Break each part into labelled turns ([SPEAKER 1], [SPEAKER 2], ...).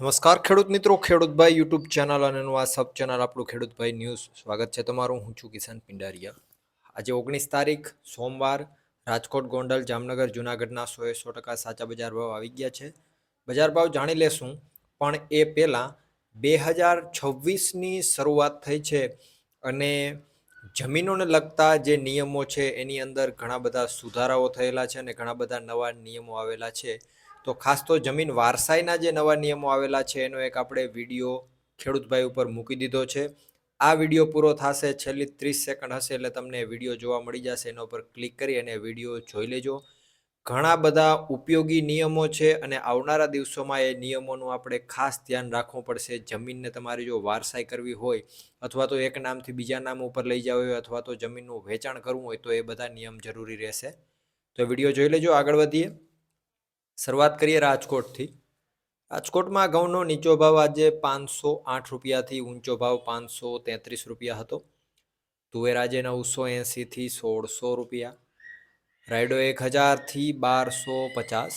[SPEAKER 1] નમસ્કાર ખેડૂત મિત્રો, ખેડૂતભાઈ યુટ્યુબ ચેનલ અને આ સબ ચેનલ આપણું ખેડૂતભાઈ ન્યૂઝ. સ્વાગત છે તમારું. હું છું કિશન પિંડારિયા. આજે ઓગણીસ તારીખ, સોમવાર, રાજકોટ, ગોંડલ, જામનગર, જુનાગઢના સો એ સો ટકા સાચા બજાર ભાવ આવી ગયા છે. બજાર ભાવ જાણી લેશું, પણ એ પહેલાં બે હજાર છવ્વીસની શરૂઆત થઈ છે અને જમીનોને લગતા જે નિયમો છે, એની અંદર ઘણા બધા સુધારાઓ થયેલા છે અને ઘણા બધા નવા નિયમો આવેલા છે. તો ખાસ તો જમીન વારસાઈના જે નવા નિયમો આવેલા છે, એનો એક આપણે વીડિયો ખેડૂતભાઈ ઉપર મૂકી દીધો છે. આ વીડિયો પૂરો થશે, છેલ્લી ત્રીસ સેકન્ડ હશે એટલે તમને વીડિયો જોવા મળી જશે. એના ઉપર ક્લિક કરી અને વીડિયો જોઈ લેજો. ઘણા બધા ઉપયોગી નિયમો છે અને આવનારા દિવસોમાં એ નિયમોનું આપણે ખાસ ધ્યાન રાખવું પડશે. જમીનને તમારી જો વારસાઈ કરવી હોય અથવા તો એક નામથી બીજા નામ ઉપર લઈ જવી હોય અથવા તો જમીનનું વેચાણ કરવું હોય તો એ બધા નિયમ જરૂરી રહેશે. તો વીડિયો જોઈ લેજો, આગળ વધીએ. શરૂઆત કરીએ રાજકોટથી. રાજકોટમાં ઘઉંનો નીચો ભાવ આજે પાંચસો આઠ રૂપિયાથી ઊંચો ભાવ પાંચસો તેત્રીસ રૂપિયા હતો. તુવેર આજે નવસો એંસીથી સોળસો રૂપિયા. રાયડો એક હજારથી બારસો પચાસ.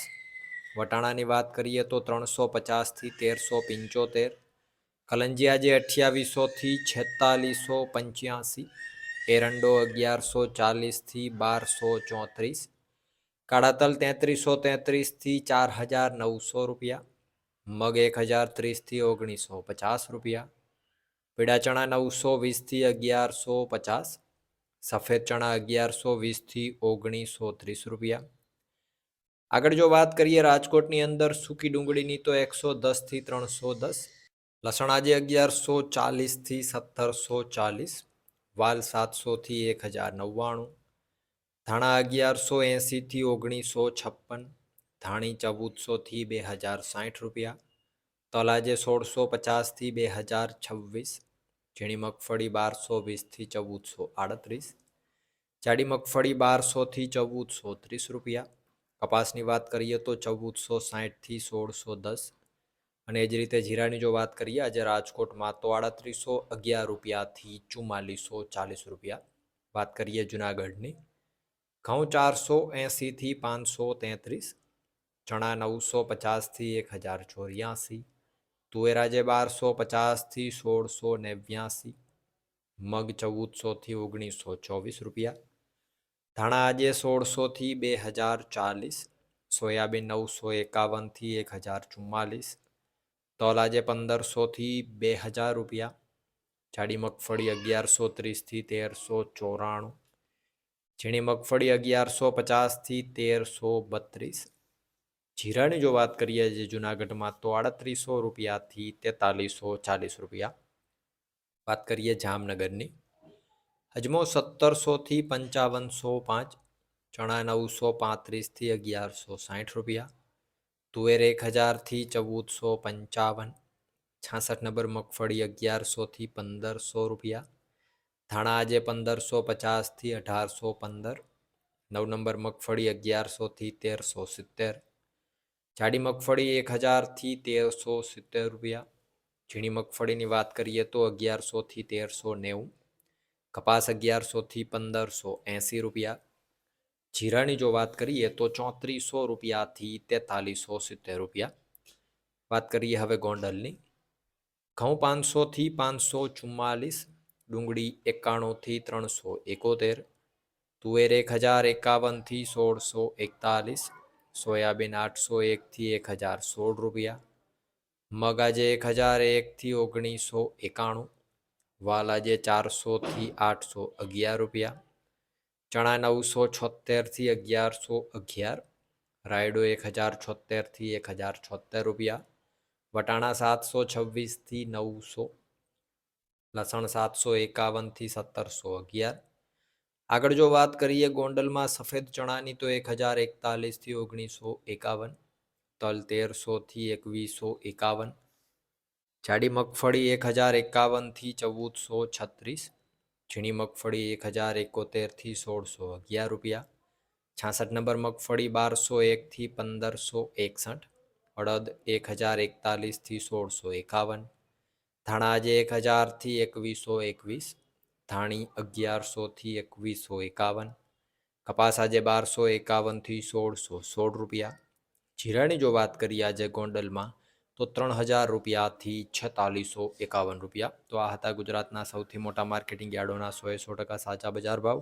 [SPEAKER 1] વટાણાની વાત કરીએ તો ત્રણસો પચાસથી તેરસો પંચોતેર. કલંજી આજે અઠ્યાવીસોથી છેતાલીસો પંચ્યાસી. એરંડો અગિયારસો ચાલીસથી બારસો ચોત્રીસ. કાળા તલ તેત્રીસો તેત્રીસથી ચાર હજાર નવસો રૂપિયા, મગ એક હજાર ત્રીસથી ઓગણીસો પચાસ રૂપિયા, પીળા ચણા નવસો વીસથી અગિયારસો પચાસ, સફેદ ચણા અગિયારસો વીસથી ઓગણીસો ત્રીસ રૂપિયા. આગળ જો વાત કરીએ રાજકોટની અંદર સૂકી ડુંગળીની તો એકસો દસથી ત્રણસો દસ, લસણ આજે અગિયારસો ચાલીસથી સત્તરસો ચાલીસ, વાલ સાતસોથી એક હજાર નવ્વાણું ધાણા અગિયારસો એંસીથી ઓગણીસો છપ્પન, ધાણી ચૌદસોથી બે હજાર સાઠ રૂપિયા, તલાજે સોળસો પચાસથી બે હજાર છવ્વીસ, ઝીણી મગફળી બારસો વીસથી ચૌદસો આડત્રીસ, જાડી મગફળી બારસોથી ચૌદસો ત્રીસ રૂપિયા, કપાસની વાત કરીએ તો ચૌદસો સાઠથી સોળસો દસ અને એ જ રીતે જીરાની જો વાત કરીએ, આજે રાજકોટમાં તો આડત્રીસો અગિયાર રૂપિયાથી ચુમ્માલીસો ચાલીસ રૂપિયા. વાત કરીએ જુનાગઢની ઘઉં ચારસો એંસીથી પાંચસો તેત્રીસ, ચણા નવસો પચાસથી એક હજાર ચોર્યાસી, તુવેર આજે બારસો પચાસથી સોળસો નેવ્યાસી, મગ ચૌદસોથી ઓગણીસો ચોવીસ રૂપિયા, ધાણા આજે સોળસોથી બે હજાર ચાલીસ, સોયાબીન નવસો એકાવનથી એક હજાર ચુમ્માલીસ, તલ આજે પંદરસોથી બે હજાર રૂપિયા, જાડી મગફળી અગિયારસો ત્રીસથી તેરસો ચોરાણું ઝીણી મગફળી અગિયારસો પચાસથી તેરસો બત્રીસ. જીરાની જો વાત કરીએ જે જુનાગઢમાં તો આડત્રીસો રૂપિયાથી તેતાલીસો ચાલીસ રૂપિયા. વાત કરીએ જામનગરની. અજમો સત્તરસોથી પંચાવનસો પાંચ. ચણા નવસો પાંત્રીસથી અગિયારસો સાઠ રૂપિયા. તુવેર એક હજારથી ચૌદસો પંચાવન. છાસઠ નંબર મગફળી અગિયારસોથી પંદરસો રૂપિયા. ધાણા આજે પંદરસો પચાસથી અઢારસો પંદર. નવ નંબર મગફળી અગિયારસોથી તેરસો સિત્તેર. જાડી મગફળી એક હજારથી તેરસો સિત્તેર રૂપિયા. ઝીણી મગફળીની વાત કરીએ તો અગિયારસોથી તેરસો નેવું. કપાસ અગિયારસોથી પંદરસો એંસી રૂપિયા. જીરાની જો વાત કરીએ તો ચોત્રીસો રૂપિયાથી તેતાલીસો સિત્તેર રૂપિયા. વાત કરીએ હવે ગોંડલની. ઘઉં પાંચસોથી પાંચસો ચુમ્માલીસ. ડુંગળી એકાણુંથી ત્રણસો એકોતેર, તુવેર એક હજાર એકાવનથી સોળસો એકતાલીસ, સોયાબીન આઠસો એકથી એક હજાર સોળ રૂપિયા, મગાજે એક હજાર એકથી ઓગણીસો એકાણું, વાલાજે ચારસોથી આઠસો અગિયાર રૂપિયા, ચણા નવસો છોતેરથી અગિયારસો અગિયાર, રાયડો એક હજાર છોતેરથી એક હજાર છોતેર રૂપિયા, વટાણા સાતસો છવ્વીસથી નવસો લસણ સાતસો એકાવનથી સત્તરસો અગિયાર. આગળ જો વાત કરીએ ગોંડલમાં સફેદ ચણાની તો એક હજાર એકતાલીસથી ઓગણીસો એકાવન, તલ તેરસોથી એકવીસો એકાવન, જાડી મગફળી એક હજાર એકાવનથી ચૌદસો છત્રીસ, ઝીણી મગફળી એક હજાર એકોતેરથી સોળસો અગિયાર રૂપિયા, છાસઠ નંબર મગફળી બારસો એકથી પંદરસો એકસઠ, અડદ એક હજાર એકતાલીસથી સોળસો એકાવન ધાણા આજે એક હજારથી એકવીસો એકવીસ, ધાણી અગિયારસોથી એકવીસો એકાવન, કપાસ આજે બારસો એકાવનથી સોળસો સોળ રૂપિયા. જીરાની જો વાત કરીએ આજે ગોંડલમાં, તો ત્રણ હજાર રૂપિયાથી છતાલીસો એકાવન રૂપિયા. તો આ હતા ગુજરાતના સૌથી મોટા માર્કેટિંગ યાર્ડોના સોએ સો ટકા સાચા બજાર ભાવ.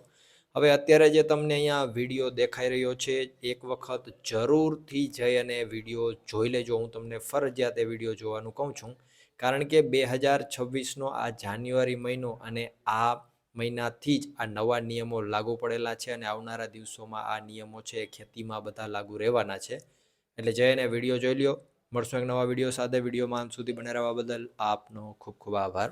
[SPEAKER 1] હવે અત્યારે જે તમને અહીંયા વીડિયો દેખાઈ રહ્યો છે, એક વખત જરૂરથી જઈ અને વીડિયો જોઈ લેજો. હું તમને ફરજિયાત એ વીડિયો જોવાનું કહું છું. કારણ કે બે હજાર છવ્વીસનો આ જાન્યુઆરી મહિનો અને આ મહિનાથી જ આ નવા નિયમો લાગુ પડેલા છે અને આવનારા દિવસોમાં આ નિયમો છે ખેતીમાં બધા લાગુ રહેવાના છે. એટલે જઈને વીડિયો જોઈ લ્યો. મળશું એક નવા વીડિયો સાથે. વિડીયોમાં સુધી બને રહેવા બદલ આપનો ખૂબ ખૂબ આભાર.